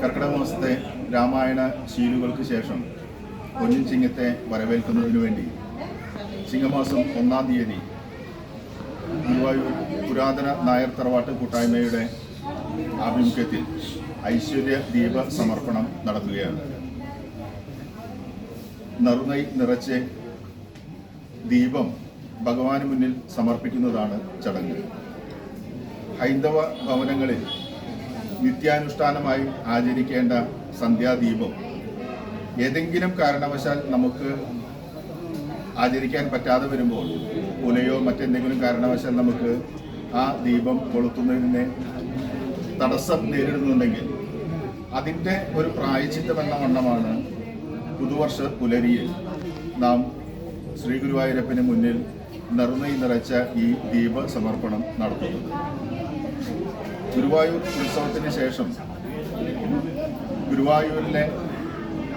കർക്കിടക മാസത്തെ രാമായണ ശീലുകൾക്ക് ശേഷം പൊന്നിൻ ചിങ്ങത്തെ വരവേൽക്കുന്നതിനു വേണ്ടി ചിങ്ങമാസം ഒന്നാം തീയതി ഗുരുവായൂർ പുരാതന നായർ തറവാട്ട് കൂട്ടായ്മയുടെ ആഭിമുഖ്യത്തിൽ ഐശ്വര്യ ദീപ സമർപ്പണം നടത്തുകയാണ്. നറുനൈ നിറച്ച് ദീപം ഭഗവാന് മുന്നിൽ സമർപ്പിക്കുന്നതാണ് ചടങ്ങ്. ഹൈന്ദവ ഭവനങ്ങളിൽ നിത്യാനുഷ്ഠാനമായി ആചരിക്കേണ്ട സന്ധ്യാദീപം ഏതെങ്കിലും കാരണവശാൽ നമുക്ക് ആചരിക്കാൻ പറ്റാതെ വരുമ്പോൾ പുലയോ മറ്റെന്തെങ്കിലും കാരണവശാൽ നമുക്ക് ആ ദീപം കൊളുത്തുന്നതിനെ തടസ്സം നേരിടുന്നുണ്ടെങ്കിൽ അതിന്റെ ഒരു പ്രായച്ചിത്തം എന്ന വണ്ണമാണ് പുതുവർഷ പുലരിയിൽ നാം ശ്രീ ഗുരുവായൂരപ്പന് മുന്നിൽ നിറഞ്ഞ നിറച്ച ഈ ദീപ സമർപ്പണം നടത്തുന്നത്. ഗുരുവായൂർ ഉത്സവത്തിന് ശേഷം ഗുരുവായൂരിലെ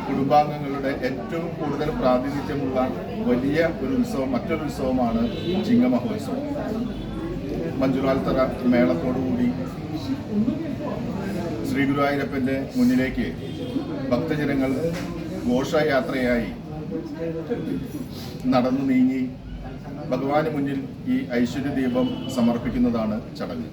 കുടുംബാംഗങ്ങളുടെ ഏറ്റവും കൂടുതൽ പ്രാതിനിധ്യമുള്ള വലിയ ഒരു ഉത്സവം മറ്റൊരു ഉത്സവമാണ് ചിങ്ങമഹോത്സവം. മഞ്ജുലാൽത്തറ മേളത്തോടുകൂടി ശ്രീ ഗുരുവായൂരപ്പന്റെ മുന്നിലേക്ക് ഭക്തജനങ്ങൾ ഘോഷയാത്രയായി നടന്നു നീങ്ങി ഭഗവാന് മുന്നിൽ ഈ ഐശ്വര്യ ദീപം സമർപ്പിക്കുന്നതാണ് ചടങ്ങ്.